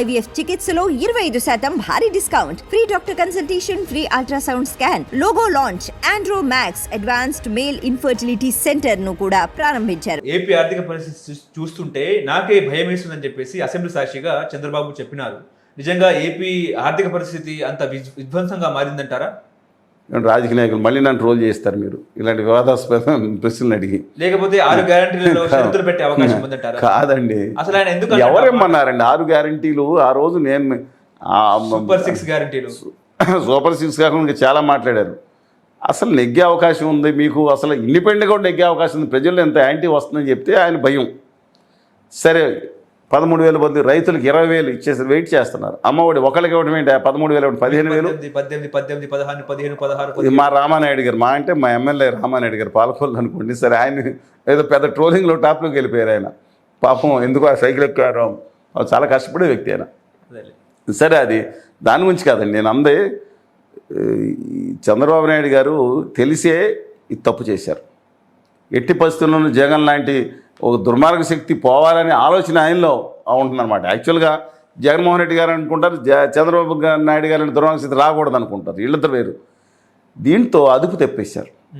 IVF చికిత్సలో ఇరవై ఐదు శాతం భారీ discount. Free doctor consultation free ultrasound scan logo launch Andro Max advanced male infertility సెంటర్ను కూడా ప్రారంభించారు. ఏపీ ఆర్థిక పరిస్థితి చూస్తుంటే నాకే భయం వేస్తుందని చెప్పేసి అసెంబ్లీ సాక్షిగా చంద్రబాబు చెప్పినారు. నిజంగా ఏపీ ఆర్థిక పరిస్థితి అంత విధ్వంసంగా మారిందంటారా? రాజకీయ నాయకులు మళ్ళీ నన్ను ట్రోల్ చేస్తారు మీరు. ఇలాంటి వివాదాస్పద ప్రశ్నలు అడిగి. లేకపోతే ఆరు గ్యారంటీలలో షరతులు పెట్టే అవకాశం కాదండి. అసలు ఆయన ఎందుకు? ఎవరేమన్నారండి ఆరు గ్యారంటీలు ఆ రోజు నేను సూపర్ సిక్స్ గ్యారంటీలు సూపర్ సిక్స్ కాకుండా చాలా మాట్లాడారు. అసలు నెగ్గే అవకాశం ఉంది మీకు? అసలు ఇండిపెండెంట్గా కూడా నెగ్గే అవకాశం ఉంది. ప్రజల్లో ఎంత యాంటీ వస్తుందని చెప్తే ఆయన భయం. సరే పదమూడు వేల మంది రైతులకు ఇరవై వేలు ఇచ్చేసి వెయిట్ చేస్తున్నారు. అమ్మఒడి ఒకరికి ఇవ్వడం ఏంటి? పదమూడు వేలు ఇవ్వడం పదిహేను వేలు? పద్దెనిమిది పద్దెనిమిది పదహారు పదిహేను పదహారు మా రామానాయుడు గారు మా అంటే మా ఎమ్మెల్యే రామానాయుడు గారు పాలకొల్లు అనుకోండి సరే ఆయన ఏదో పెద్ద ట్రోలింగ్లో టాప్లోకి వెళ్ళిపోయారు ఆయన. పాపం ఎందుకు ఆ సైకిల్ ఎక్కారు చాలా కష్టపడే వ్యక్తి ఆయన. సరే అది దాని గురించి కాదండి నేను అందే చంద్రబాబు నాయుడు గారు తెలిసే ఇది తప్పు చేశారు. ఎట్టి పరిస్థితుల్లోనూ జగన్ లాంటి ఒక దుర్మార్గ శక్తి పోవాలనే ఆలోచన ఆయనలో ఉంటుందన్నమాట. యాక్చువల్గా జగన్మోహన్ రెడ్డి గారు అనుకుంటారు జ- చంద్రబాబు నాయుడు గారి దుర్మార్గ శక్తి రాకూడదు అనుకుంటారు వీళ్ళిద్దరు వేరు. దీంతో అదుపు తెప్పేశారు.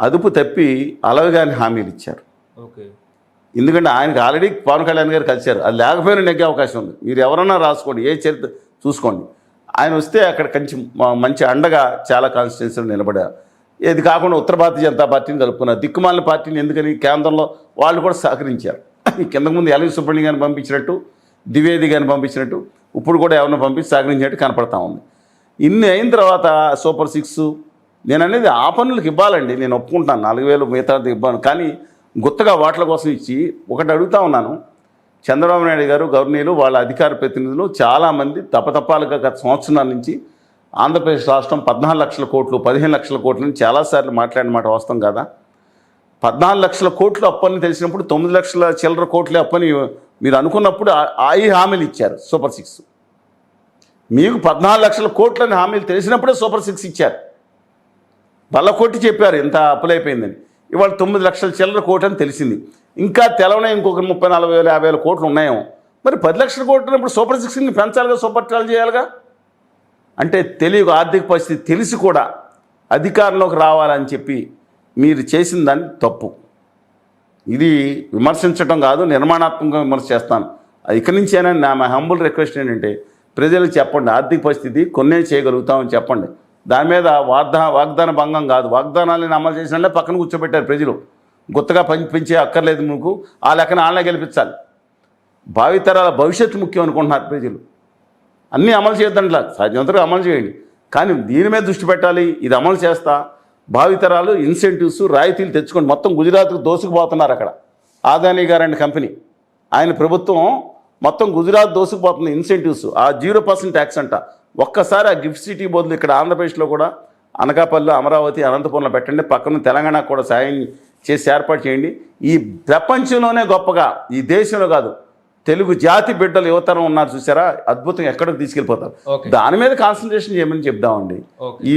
అదుపు తప్పి అలవిగాని హామీలు ఇచ్చారు. ఓకే. ఎందుకంటే ఆయనకి ఆల్రెడీ పవన్ కళ్యాణ్ గారు కలిశారు. అది లేకపోయినా నెగ్గే అవకాశం ఉంది. మీరు ఎవరన్నా రాసుకోండి ఏ చరిత్ర చూసుకోండి. ఆయన వస్తే అక్కడ కొంచెం మంచి అండగా చాలా కాన్స్టిట్యున్సీలు నిలబడా ఇది కాకుండా ఉత్తర భారతీయ జనతా పార్టీని కలుపుకున్నారు. దిక్కుమాలిన పార్టీని ఎందుకని కేంద్రంలో వాళ్ళు కూడా సహకరించారు. కిందకు ముందు ఎల్వి సుబ్రహ్మణ్యం గారిని పంపించినట్టు ద్వివేది గారిని పంపించినట్టు ఇప్పుడు కూడా ఎవరిని పంపించి సహకరించినట్టు కనపడతా ఉంది. ఇన్ని అయిన తర్వాత సూపర్ సిక్స్ నేను అనేది ఆ పనులకు ఇవ్వాలండి. నేను ఒప్పుకుంటాను. నాలుగు వేలు మిగతా ఇవ్వను. కానీ గుత్తగా వాట్ల కోసం ఇచ్చి ఒకటి అడుగుతా ఉన్నాను. చంద్రబాబు నాయుడు గారు గవర్నీలు వాళ్ళ అధికార ప్రతినిధులు చాలామంది తపతపాలుగా గత సంవత్సరాల నుంచి ఆంధ్రప్రదేశ్ రాష్ట్రం పద్నాలుగు లక్షల కోట్లు పదిహేను లక్షల కోట్లని చాలాసార్లు మాట్లాడిన మాట వాస్తవం కదా? పద్నాలుగు లక్షల కోట్లు అప్పని తెలిసినప్పుడు తొమ్మిది లక్షల చిల్లర కోట్లు అప్పని మీరు అనుకున్నప్పుడు ఆ- ఈ హామీలు ఇచ్చారు సూపర్ సిక్స్. మీకు పద్నాలుగు లక్షల కోట్లని హామీలు తెలిసినప్పుడే సూపర్ సిక్స్ ఇచ్చారు. బల్ల కొట్టి చెప్పారు ఎంత అప్పులైపోయిందని ఇవాళ తొమ్మిది లక్షల చిల్లర కోట్లు అని తెలిసింది. ఇంకా తెలవనే ఇంకొక ముప్పై నలభై వేల యాభై వేల కోట్లు ఉన్నాయేమో. మరి పది లక్షల కోట్లు ఇప్పుడు సూపర్ సిక్స్ని పెంచాలిగా సూపర్ ట్రాల్ చేయాలిగా? అంటే తెలియక ఆర్థిక పరిస్థితి తెలిసి కూడా అధికారంలోకి రావాలని చెప్పి మీరు చేసిన దాన్ని తప్పు. ఇది విమర్శించడం కాదు నిర్మాణాత్మకంగా విమర్శ చేస్తాను. ఇక్కడి నుంచైనా నా మా హంబుల్ రిక్వెస్ట్ ఏంటంటే ప్రజలకు చెప్పండి ఆర్థిక పరిస్థితి కొన్నే చేయగలుగుతామని చెప్పండి. దాని మీద వాగ్దా వాగ్దాన భంగం కాదు. వాగ్దానాలను అమలు చేసినట్లే పక్కన కూర్చోబెట్టారు ప్రజలు. గుత్తగా పెంచి పెంచే అక్కర్లేదు మీకు. ఆ లెక్కన ఆళ్ళనే గెలిపించాలి. భావితరాల భవిష్యత్తు ముఖ్యం అనుకుంటున్నారు ప్రజలు. అన్నీ అమలు చేయొద్దంట్లా. సాధ్యమంతగా అమలు చేయండి. కానీ దీని మీద దృష్టి పెట్టాలి. ఇది అమలు చేస్తా. భావితరాలు ఇన్సెంటివ్స్ రాయితీలు తెచ్చుకొని మొత్తం గుజరాత్కు దోసుకుపోతున్నారు అక్కడ. ఆదానీ గారండి కంపెనీ. ఆయన ప్రభుత్వం మొత్తం గుజరాత్ దోసుకుపోతుంది ఇన్సెంటివ్స్ ఆ జీరో పర్సెంట్ ట్యాక్స్ అంట. ఒక్కసారి ఆ గిఫ్ట్ సిటీ బదులు ఇక్కడ ఆంధ్రప్రదేశ్లో కూడా అనకాపల్లి అమరావతి అనంతపురంలో పెట్టండి. పక్కన తెలంగాణకు కూడా సాయం చేసి ఏర్పాటు చేయండి. ఈ ప్రపంచంలోనే గొప్పగా ఈ దేశంలో కాదు తెలుగు జాతి బిడ్డలు యువతరం ఉన్నారు చూసారా? అద్భుతంగా ఎక్కడికి తీసుకెళ్ళిపోతారు. దాని మీద కాన్సన్ట్రేషన్ చేయమని చెప్దామండి. ఈ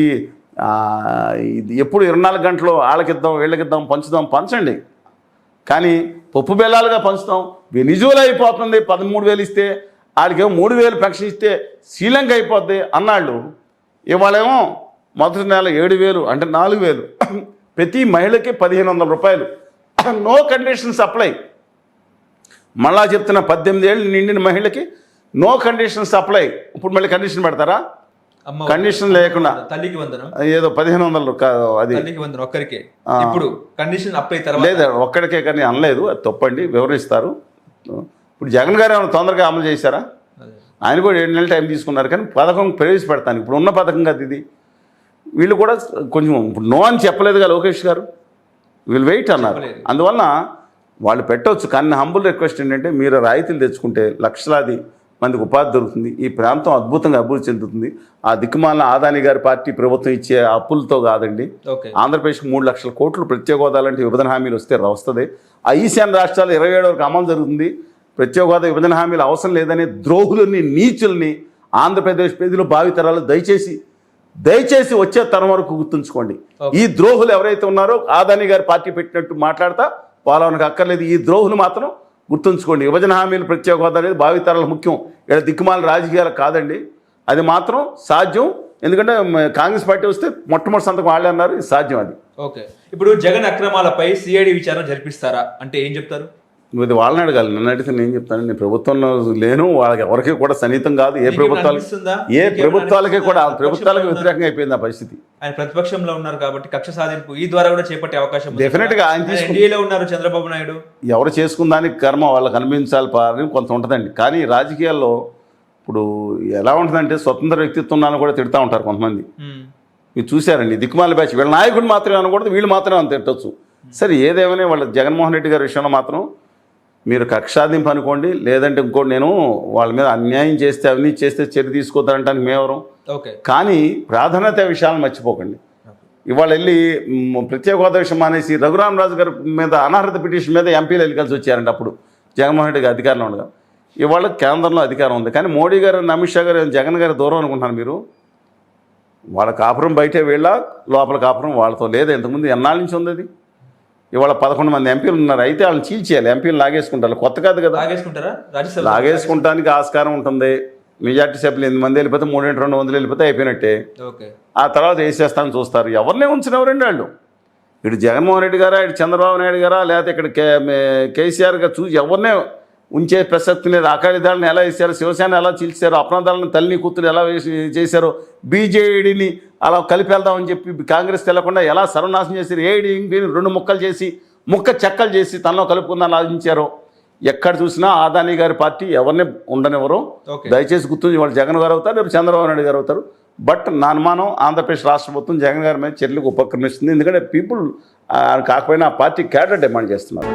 ఇది ఎప్పుడు ఇరవై నాలుగు గంటలు వాళ్ళకిద్దాం వీళ్ళకిద్దాం పంచుదాం పంచండి. కానీ పప్పు బెల్లాలుగా పంచుతాం. వెనిజువల్ అయిపోతుంది. పదమూడు వేలు ఇస్తే వాళ్ళకేమో మూడు వేలు పెన్షన్ ఇస్తే శ్రీలంక అయిపోద్ది అన్నాళ్ళు. ఇవాళేమో మొదటి నెల ఏడు వేలు అంటే నాలుగు వేలు. ప్రతి మహిళకి పదిహేను వందల రూపాయలు. No conditions apply. మళ్ళా చెప్తున్న పద్దెనిమిది ఏళ్ళు నిండిన మహిళకి నో కండిషన్స్ అప్లై. ఇప్పుడు మళ్ళీ కండిషన్ పెడతారా? కండిషన్ లేకుండా. తల్లికి వందనం ఏదో పదిహేను వందలు అది. తల్లికి వందనం ఒక్కరికే. ఇప్పుడు కండిషన్ అప్లై తర్వాత లేదు ఒక్కడికే కానీ అనలేదు అది తప్పండి వివరిస్తారు. ఇప్పుడు జగన్ గారు ఏమైనా తొందరగా అమలు చేశారా. ఆయన కూడా ఏడు నెలలు టైం తీసుకున్నారు కానీ పథకం ప్రవేశపెడతాను ఇప్పుడు ఉన్న పథకం కదా ఇది. వీళ్ళు కూడా కొంచెం ఇప్పుడు నో అని చెప్పలేదుగా లోకేష్ గారు. వీళ్ళు వెయిట్ అన్నారు. అందువలన వాళ్ళు పెట్టవచ్చు కానీ హంబుల్ రిక్వెస్ట్ ఏంటంటే మీరు రాయితీలు తెచ్చుకుంటే లక్షలాది మందికి ఉపాధి దొరుకుతుంది. ఈ ప్రాంతం అద్భుతంగా అభివృద్ధి చెందుతుంది. ఆ దిక్కుమాలిన ఆదాని గారి పార్టీ ప్రభుత్వం ఇచ్చే అప్పులతో కాదండి. ఓకే. ఆంధ్రప్రదేశ్కి మూడు లక్షల కోట్లు ప్రత్యేక హోదా లాంటి విభజన హామీలు వస్తే వస్తుంది ఆ ఈశాన్య రాష్ట్రాలు ఇరవై ఏడు వరకు అమలు జరుగుతుంది. ప్రత్యేక హోదా విభజన హామీలు అవసరం లేదని ద్రోహులని నీచుల్ని ఆంధ్రప్రదేశ్ ప్రజలు భావితరాలు దయచేసి దయచేసి వచ్చే తరం వరకు గుర్తుంచుకోండి. ఈ ద్రోహులు ఎవరైతే ఉన్నారో ఆదాని గారి పార్టీ పెట్టినట్టు మాట్లాడతా వాళ్ళకి అక్కర్లేదు. ఈ ద్రోహులు మాత్రం గుర్తుంచుకోండి. విభజన హామీలు ప్రత్యేక హోదా అనేది భావితరాలు ముఖ్యం. ఇక్కడ దిక్కుమాల రాజకీయాలు కాదండి. అది మాత్రం సాధ్యం. ఎందుకంటే కాంగ్రెస్ పార్టీ వస్తే మొట్టమొదటి సంతకం వాళ్ళే అన్నారు. ఇది సాధ్యం అది. ఓకే. ఇప్పుడు జగన్ అక్రమాలపై సిఐడి విచారణ జరిపిస్తారా? అంటే ఏం చెప్తారు? ఇది వాళ్ళని అడగాలి. నన్ను అడిగితే నేను చెప్తాను నేను ప్రభుత్వంలో లేను వాళ్ళకి ఎవరికి కూడా సన్నిహితం కాదు ఏ ప్రభుత్వాలు? ఏ ప్రభుత్వాలకి కూడా? ప్రభుత్వాలకు వ్యతిరేకంగా అయిపోయింది ఆ పరిస్థితి. ఆయన ప్రతిపక్షంలో ఉన్నారు కాబట్టి కక్ష సాధింపు ఈ ద్వారా కూడా చేపట్టే అవకాశం Definitely గా ఆయన ఎన్డీఏలో ఉన్నారు చంద్రబాబు నాయుడు. ఎవరు చేసుకున్న దానికి కర్మ వాళ్ళకి అనిపించాలి పారని కొంత ఉంటుందండి. కానీ రాజకీయాల్లో ఇప్పుడు ఎలా ఉంటుందంటే స్వతంత్ర వ్యక్తిత్వం కూడా తిడతా ఉంటారు కొంతమంది. మీరు చూశారండి దిక్కుమాల బ్యాచ్. వీళ్ళ నాయకుడు మాత్రమే అనకూడదు వీళ్ళు మాత్రమే అంత తిట్టచ్చు. సరే ఏదేమైనా వాళ్ళ జగన్మోహన్ రెడ్డి గారి విషయంలో మాత్రం మీరు కక్షాదింపు అనుకోండి లేదంటే ఇంకోటి నేను వాళ్ళ మీద అన్యాయం చేస్తే అవినీతి చేస్తే చర్య తీసుకోతారంటానికి మేమెవరం ఓకే. కానీ ప్రాధాన్యత విషయాలను మర్చిపోకండి. ఇవాళ వెళ్ళి ప్రత్యేక హోదా విషయం మానేసి రఘురామరాజు గారి మీద అనర్హత పిటిషన్ మీద ఎంపీలు వెళ్ళి కలిసి వచ్చారండి అప్పుడు. జగన్మోహన్ రెడ్డి గారు అధికారంలో ఉండగా. ఇవాళ కేంద్రంలో అధికారం ఉంది. కానీ మోడీ గారు అమిత్ షా గారు జగన్ గారి దూరం అనుకుంటున్నారు మీరు? వాళ్ళ కాపురం బయటే వీళ్ళ లోపల కాపురం వాళ్ళతో లేదు. ఇంతకుముందు ఎన్నాళ్ళ నుంచి ఉంది అది? ఇవాళ పదకొండు మంది ఎంపీలు ఉన్నారు. అయితే వాళ్ళని చీల్చేయాలి. ఎంపీలు లాగేసుకుంటారు. కొత్త కాదు కదా. లాగేసుకుంటారా? లాగేసుకుంటానికి ఆస్కారం ఉంటుంది. మెజార్టీ సభ్యులు ఎనిమిది మంది వెళ్ళిపోతే మూడింటి రెండు వందలు వెళ్ళిపోతే అయిపోయినట్టే. ఓకే. ఆ తర్వాత వేసేస్తానని చూస్తారు ఎవరినే ఉంచినవరండి వాళ్ళు? ఇటు జగన్మోహన్ రెడ్డి గారా ఇటు చంద్రబాబు నాయుడు గారా లేకపోతే ఇక్కడ కే కేసీఆర్ గారు చూసి ఎవరినే ఉంచే ప్రసక్తి లేదు. అకాళీ దళాన్ని ఎలా వేసారు శివసేన ఎలా చీల్చారు? అప్రదళాన్ని తల్లి కూతురు ఎలా చేశారు? బీజేడీని అలా కలిపి వెళ్దామని చెప్పి కాంగ్రెస్ తెల్లకుండా ఎలా సర్వనాశనం చేశారు? ఏడి ఇంటిని రెండు ముక్కలు చేసి ముక్క చెక్కలు చేసి తనలో కలుపుకుందని ఆలోచించారో. ఎక్కడ చూసినా ఆదాని గారి పార్టీ ఎవరిని ఉండనివ్వరు. దయచేసి గుర్తుంచి వాళ్ళు జగన్ గారు అవుతారు రేపు చంద్రబాబు నాయుడు గారు అవుతారు. బట్ నా అనుమానం ఆంధ్రప్రదేశ్ రాష్ట్ర ప్రభుత్వం జగన్ గారి మీద చర్యలకు ఉపక్రమిస్తుంది. ఎందుకంటే పీపుల్ కాకపోయినా ఆ పార్టీ క్యాడర్ డిమాండ్ చేస్తున్నారు.